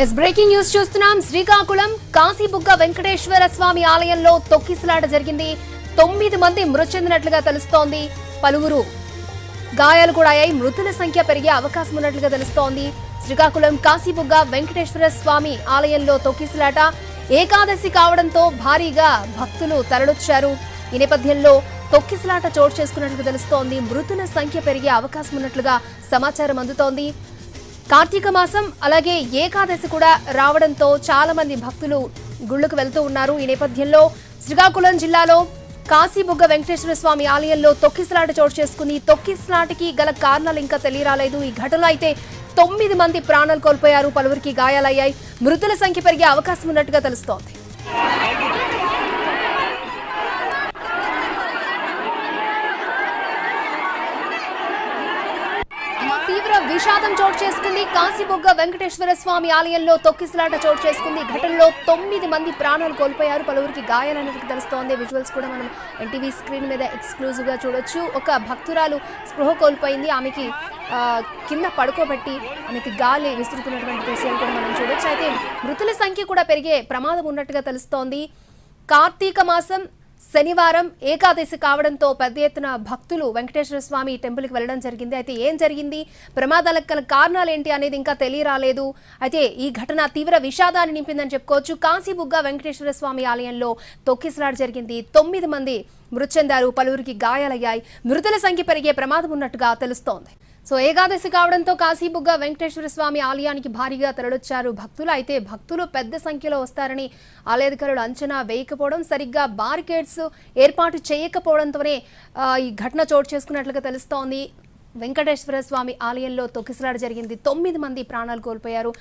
Yes breaking news చూస్తున్నాం. శ్రీకాకుళం కాశీబుగ్గ వెంకటేశ్వర స్వామి ఆలయంలో తొక్కిసలాట జరిగింది. తొమ్మిది మంది మృతి చెందినట్లుగా తెలుస్తోంది పలువురు. గాయాలు కూడా అయ్యాయి. మృతుల సంఖ్య పెరిగే అవకాశం ఉన్నట్లుగా తెలుస్తోంది. శ్రీకాకుళం కాశీబుగ్గ వెంకటేశ్వర స్వామి ఆలయంలో తొక్కిసలాట ఏకాదశి కావడంతో భారీగా భక్తులు తరలొచ్చారు. ఈ నేపథ్యంలో తొక్కిసలాట చోటు చేసుకున్నట్లుగా తెలుస్తోంది. మృతుల సంఖ్య పెరిగే అవకాశం ఉన్నట్లుగా సమాచారం అందుతోంది. కార్తీక మాసం అలాగే ఏకాదశి కూడా రావడంతో చాలా మంది భక్తులు గుళ్ళకు వెళ్తూ ఉన్నారు. ఈ నేపథ్యంలో శ్రీకాకుళం జిల్లాలో కాశీబుగ్గ వెంకటేశ్వర స్వామి ఆలయంలో తొక్కిసలాట చోటు చేసుకుంది తొక్కిసలాటకి గల కారణాలు ఇంకా తెలియరాలేదు. ఈ ఘటనలో అయితే తొమ్మిది మంది ప్రాణాలు కోల్పోయారు. పలువురికి గాయాలయ్యాయి. మృతుల సంఖ్య పెరిగే అవకాశం ఉన్నట్టుగా తెలుస్తోంది తీవ్ర విషాదం చోటు చేసుకుంది. కాశీబొగ్గ వెంకటేశ్వర స్వామి ఆలయంలో తొక్కిసలాట చోటు చేసుకుంది. ఘటనలో తొమ్మిది మంది ప్రాణాలు కోల్పోయారు. పలువురికి గాయాలనేది తెలుస్తోంది. విజువల్స్ కూడా మనం ఎన్టీవీ స్క్రీన్ మీద ఎక్స్క్లూజివ్గా చూడొచ్చు. ఒక భక్తురాలు స్పృహ కోల్పోయింది. ఆమెకి కింద పడుకోబెట్టి ఆమెకి గాలి విసురుతున్నటువంటి దృశ్యాలు కూడా మనం చూడొచ్చు. అయితే మృతుల సంఖ్య కూడా పెరిగే ప్రమాదం ఉన్నట్టుగా తెలుస్తోంది. కార్తీక మాసం శనివారం ఏకాదశి కావడంతో పెద్ద ఎత్తున భక్తులు వెంకటేశ్వర స్వామి టెంపుల్కి వెళ్ళడం జరిగింది. అయితే ఏం జరిగింది? ప్రమాదాలకు గల కారణాలు ఏంటి అనేది ఇంకా తెలియరాలేదు. అయితే ఈ ఘటన తీవ్ర విషాదాన్ని నింపిందని చెప్పుకోవచ్చు. కాశీబుగ్గ వెంకటేశ్వర స్వామి ఆలయంలో తొక్కిసలాట జరిగింది. తొమ్మిది మంది మృతి చెందారు. పలువురికి గాయాలయ్యాయి. మృతుల సంఖ్య పెరిగే ప్రమాదం ఉన్నట్టుగా తెలుస్తోంది. సో ఏకాదశి కావడంతో కాశీబుగ్గ వెంకటేశ్వర స్వామి ఆలయానికి భారీగా తరలొచ్చారు భక్తులు. అయితే భక్తులు పెద్ద సంఖ్యలో వస్తారని ఆలయాధికారులు అంచనా వేయకపోవడం సరిగ్గా బారికేడ్స్ ఏర్పాటు చేయకపోవడంతోనే ఈ ఘటన చోటు చేసుకున్నట్లుగా తెలుస్తోంది. వెంకటేశ్వర స్వామి ఆలయంలో తొక్కిసలాడ జరిగింది. తొమ్మిది మంది ప్రాణాలు కోల్పోయారు.